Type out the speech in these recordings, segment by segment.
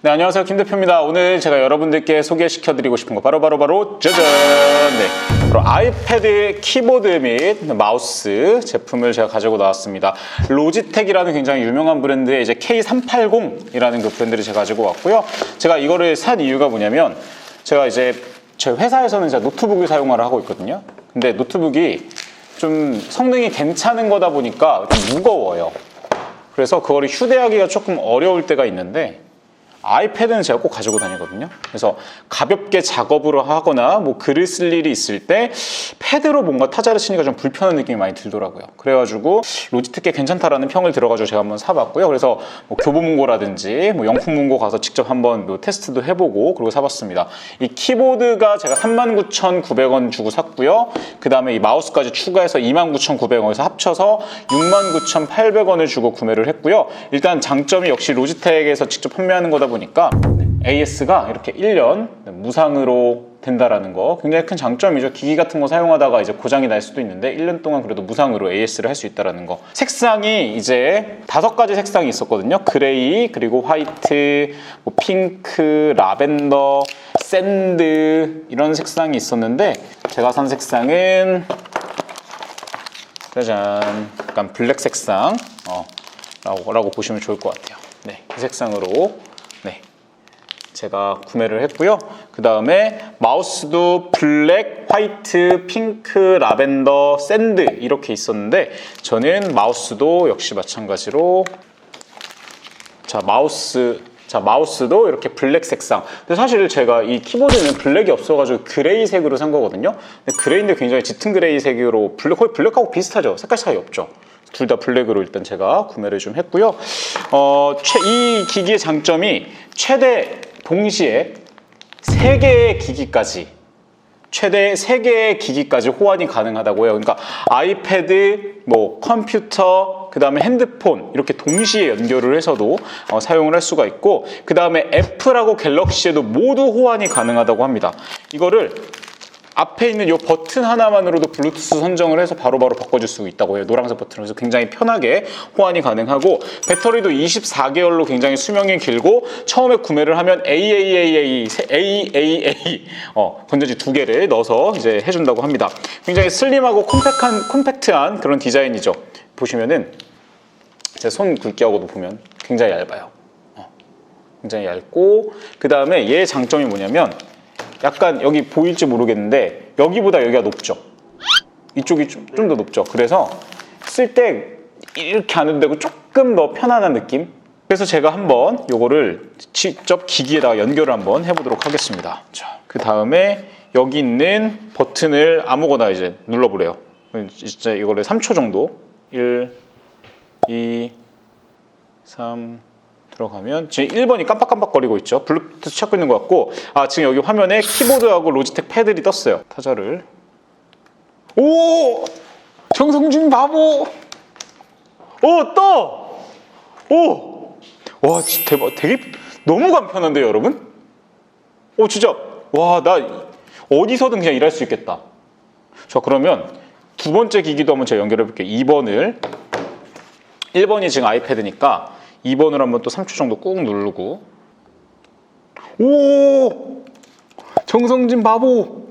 네, 안녕하세요. 김 대표입니다. 오늘 제가 여러분들께 소개시켜 드리고 싶은 거 바로 바로 바로 짜잔! 네. 바로 아이패드 키보드 및 마우스 제품을 제가 가지고 나왔습니다. 로지텍이라는 굉장히 유명한 브랜드의 이제 K380이라는 그 브랜드를 제가 가지고 왔고요. 제가 이거를 산 이유가 뭐냐면 제가 이제 제 회사에서는 제가 노트북을 사용을 하고 있거든요. 근데 노트북이 좀 성능이 괜찮은 거다 보니까 좀 무거워요. 그래서 그거를 휴대하기가 조금 어려울 때가 있는데 아이패드는 제가 꼭 가지고 다니거든요. 그래서 가볍게 작업을 하거나 뭐 글을 쓸 일이 있을 때 패드로 뭔가 타자를 치니까 좀 불편한 느낌이 많이 들더라고요. 그래가지고 로지텍 괜찮다라는 평을 들어가지고 제가 한번 사봤고요. 그래서 뭐 교보문고라든지 뭐 영풍문고 가서 직접 한번 뭐 테스트도 해보고 그리고 사봤습니다. 이 키보드가 제가 39,900원 주고 샀고요. 그 다음에 이 마우스까지 추가해서 29,900원에서 합쳐서 69,800원을 주고 구매를 했고요. 일단 장점이 역시 로지텍에서 직접 판매하는 거다 보니까 AS가 이렇게 1년 무상으로 된다라는 거 굉장히 큰 장점이죠. 기기 같은 거 사용하다가 이제 고장이 날 수도 있는데 1년 동안 그래도 무상으로 AS를 할 수 있다라는 거. 색상이 이제 다섯 가지 색상이 있었거든요. 그레이, 그리고 화이트, 뭐 핑크, 라벤더, 샌드 이런 색상이 있었는데 제가 산 색상은 짜잔 약간 블랙 색상 어, 라고, 라고 보시면 좋을 것 같아요. 네, 이 색상으로 네, 제가 구매를 했고요. 그 다음에 마우스도 블랙, 화이트, 핑크, 라벤더, 샌드 이렇게 있었는데 저는 마우스도 역시 마찬가지로 자 마우스 자 마우스도 이렇게 블랙 색상. 근데 사실 제가 이 키보드는 블랙이 없어가지고 그레이색으로 산 거거든요. 근데 그레이인데 굉장히 짙은 그레이색으로 블랙 거의 블랙하고 비슷하죠. 색깔 차이 없죠 둘 다 블랙으로 일단 제가 구매를 좀 했고요 어, 최- 이 기기의 장점이 최대 동시에 세개의 기기까지 최대 3개의 기기까지 호환이 가능하다고요. 그러니까 아이패드, 뭐 컴퓨터, 그 다음에 핸드폰 이렇게 동시에 연결을 해서도 어, 사용을 할 수가 있고 그 다음에 애플하고 갤럭시에도 모두 호환이 가능하다고 합니다. 이거를 앞에 있는 이 버튼 하나만으로도 블루투스 선정을 해서 바로 바로 바꿔줄 수 있다고 해요. 노란색 버튼으로 해서 굉장히 편하게 호환이 가능하고 배터리도 24개월로 굉장히 수명이 길고 처음에 구매를 하면 AAAA, AAA 어, 건전지 두 개를 넣어서 이제 해준다고 합니다. 굉장히 슬림하고 콤팩한, 콤팩트한 그런 디자인이죠. 보시면은 제 손 굵기하고도 보면 굉장히 얇아요. 어, 굉장히 얇고 그 다음에 얘의 장점이 뭐냐면 약간 여기 보일지 모르겠는데 여기보다 여기가 높죠. 이쪽이 좀 더 높죠. 그래서 쓸 때 이렇게 안 해도 되고 조금 더 편안한 느낌. 그래서 제가 한번 요거를 직접 기기에다가 연결을 한번 해보도록 하겠습니다. 자, 그 다음에 여기 있는 버튼을 아무거나 이제 눌러보래요. 진짜 이거를 3초 정도. 1, 2, 3, 들어가면 지금 1번이 깜빡깜빡거리고 있죠. 블루투스 찾고 있는 것 같고 아 지금 여기 화면에 키보드하고 로지텍 패들이 떴어요. 타자를 오 정성준 바보 오 떠! 오! 와 대박 되게 너무 간편한데요 여러분? 오 진짜 와 나 어디서든 그냥 일할 수 있겠다. 자 그러면 두 번째 기기도 한번 제가 연결해 볼게요. 2번을 1번이 지금 아이패드니까 2번을 한번 또 3초 정도 꾹 누르고. 오! 정성진 바보!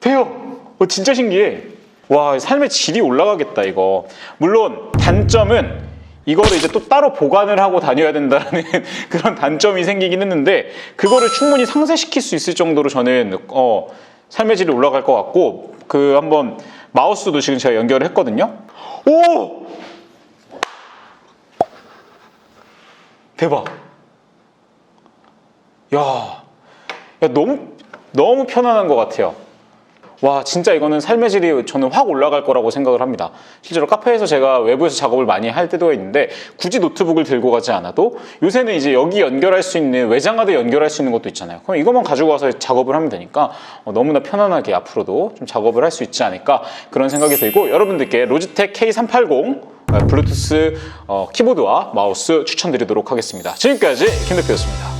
돼요! 어, 진짜 신기해. 와 삶의 질이 올라가겠다 이거. 물론 단점은 이거를 이제 또 따로 보관을 하고 다녀야 된다는 그런 단점이 생기긴 했는데 그거를 충분히 상쇄시킬 수 있을 정도로 저는 어, 삶의 질이 올라갈 것 같고 그 한번 마우스도 지금 제가 연결을 했거든요. 오 대박. 야, 야 너무 너무 편안한 것 같아요. 와, 진짜 이거는 삶의 질이 저는 확 올라갈 거라고 생각을 합니다. 실제로 카페에서 제가 외부에서 작업을 많이 할 때도 있는데 굳이 노트북을 들고 가지 않아도 요새는 이제 여기 연결할 수 있는 외장하드 연결할 수 있는 것도 있잖아요. 그럼 이것만 가지고 와서 작업을 하면 되니까 어, 너무나 편안하게 앞으로도 좀 작업을 할 수 있지 않을까 그런 생각이 들고 여러분들께 로지텍 K380 어, 블루투스 어, 키보드와 마우스 추천드리도록 하겠습니다. 지금까지 김 대표였습니다.